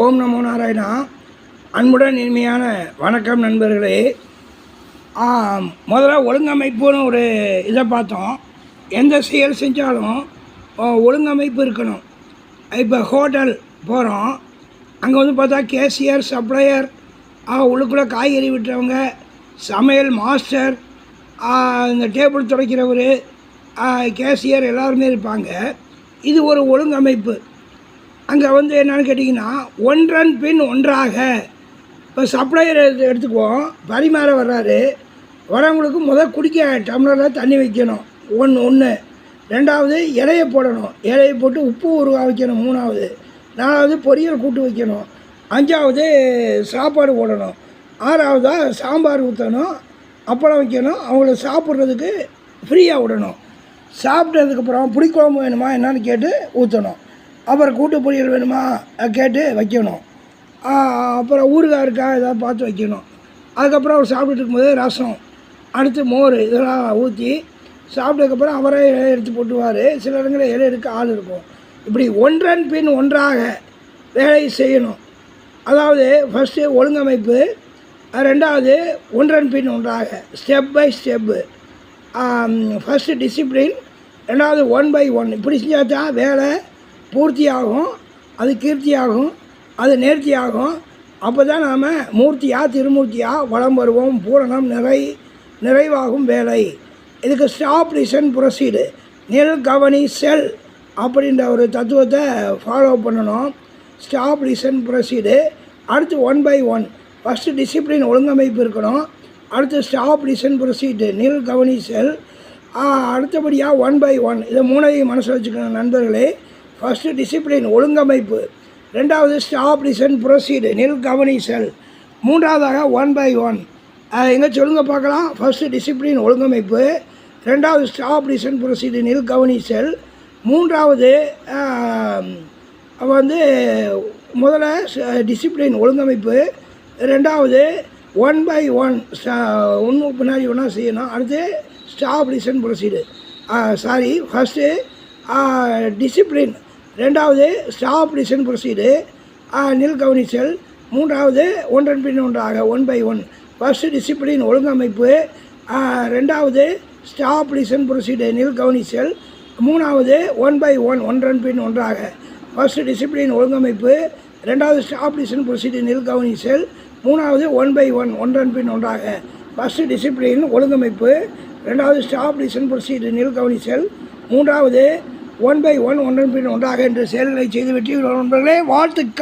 ஓம் நமோ நாராயணா. அன்புடன் இனிமையான வணக்கம் நண்பர்களே. முதல்ல ஒழுங்கமைப்புன்னு ஒரு இதை பார்த்தோம். எந்த செயல் செஞ்சாலும் ஒழுங்கமைப்பு இருக்கணும். இப்போ ஹோட்டல் போகிறோம் அங்கே வந்து பார்த்தா கேஷியர் சப்ளையர் உள்ளுக்குள்ளே காய்கறி விட்டுறவங்க சமையல் மாஸ்டர் இந்த டேபிள் துடைக்கிறவர் கேஷியர் எல்லாருமே இருப்பாங்க. இது ஒரு ஒழுங்கமைப்பு. அங்கே வந்து என்னென்னு கேட்டிங்கன்னா ஒன்றன் பின் ஒன்றாக. இப்போ சப்ளையர் எடுத்து எடுத்துக்குவோம் பரிமாற வர்றாரு. வரவங்களுக்கு முதல் குடிக்க டம்ளரில் தண்ணி வைக்கணும். ஒன்று ஒன்று ரெண்டாவது இலையை போடணும். இலையை போட்டு உப்பு உருவா வைக்கணும் மூணாவது. நாலாவது பொரியல் கூட்டு வைக்கணும். அஞ்சாவது சாப்பாடு போடணும். ஆறாவதாக சாம்பார் ஊற்றணும் அப்பளம் வைக்கணும். அவங்கள சாப்பிட்றதுக்கு ஃப்ரீயாக விடணும். சாப்பிட்டதுக்கப்புறம் புளிக்குழம்பு வேணுமா என்னன்னு கேட்டு ஊற்றணும் அப்புறம் கூட்டு பொரியல் வேணுமா? கேட்டு வைக்கணும். அப்புறம் ஊறுகாய் இருக்கா? ஏதாவது பார்த்து வைக்கணும். அதுக்கப்புறம் அவர் சாப்பிட்டுட்டு இருக்கும்போது ரசம் அடுத்து மோர் இதெல்லாம் ஊற்றி சாப்பிட்டதுக்கப்புறம் அவரே இலை எடுத்து போட்டுவார் சில இடங்களில் இலை எடுக்க ஆள் இருக்கும். இப்படி ஒன்றன் பின் ஒன்றாக வேலை செய்யணும். அதாவது ஃபஸ்ட்டு ஒழுங்கமைப்பு ரெண்டாவது ஒன்றன் பின் ஒன்றாக step by step first discipline ரெண்டாவது ஒன் பை ஒன் இப்படி செஞ்சால் தான் வேலை பூர்த்தியாகும் அது கீர்த்தியாகும் அது நேர்த்தியாகும். அப்போ தான் நாம் மூர்த்தியாக திருமூர்த்தியாக வளம் வருவோம் பூரணம் நிறை நிறைவாகும் வேலை. இதுக்கு ஸ்டாப் லிசன் ப்ரொசீடு நில் கவனி செல் அப்படின்ற ஒரு தத்துவத்தை ஃபாலோ பண்ணணும். ஸ்டாப் லிசன் ப்ரொசீடு அடுத்து one by one first discipline ஒழுங்கமைப்பு இருக்கணும். அடுத்து ஸ்டாப் லிசன் ப்ரொசீடு நில் கவனி செல். அடுத்தபடியாக ஒன் பை ஒன் இதை மூணையும் மனசில் வச்சுக்கணும் நண்பர்களே. ஃபஸ்ட்டு டிசிப்ளின் ஒழுங்கமைப்பு. ரெண்டாவது ஸ்டாப் லிசன் ப்ரொசீடு நில் கவனி செல் மூன்றாவதாக ஒன் பை ஒன் எங்கே சொல்லுங்க பார்க்கலாம். ஃபஸ்ட்டு டிசிப்ளின் ஒழுங்கமைப்பு. ரெண்டாவது ஸ்டாப் லிசன் ப்ரொசீடு நில் கவனி செல் மூன்றாவது வந்து முதல்ல டிசிப்ளின் ஒழுங்கமைப்பு. ரெண்டாவது ஒன் பை ஒன் ஒன்று பின்னாடி ஒன்றா செய்யணும். அடுத்து stop listen proceed sorry first discipline ரெண்டாவது ஸ்டாப் லிசன் ப்ரொசீடு நில் கவனிச்சல் மூன்றாவது ஒன்றன் பின் ஒன்றாக one by one first discipline ஒழுங்கமைப்பு. ரெண்டாவது ஸ்டாப் லிசன் ப்ரொசீடு நில் கவனிச்சல் மூணாவது ஒன் பை ஒன் ஒன்றன் பின் ஒன்றாக. ஃபஸ்ட்டு டிசிப்ளின் ஒழுங்கமைப்பு. ரெண்டாவது ஸ்டாப் லிசன் ப்ரொசீடு நில் கவனிச்சல் மூணாவது ஒன் பை ஒன் ஒன்றன் பின் ஒன்றாக. ஃபஸ்ட்டு டிசிப்ளின் ஒழுங்கமைப்பு. ரெண்டாவது ஸ்டாப் லிசன் ப்ரொசீடு நில் கவனிச்சல் மூன்றாவது ஒன் பை ஒன் ஒன்றன் பின் ஒன்றாக என்று செயல்களை செய்து வெற்றி நண்பர்களே. வாழ்த்துக்கள்.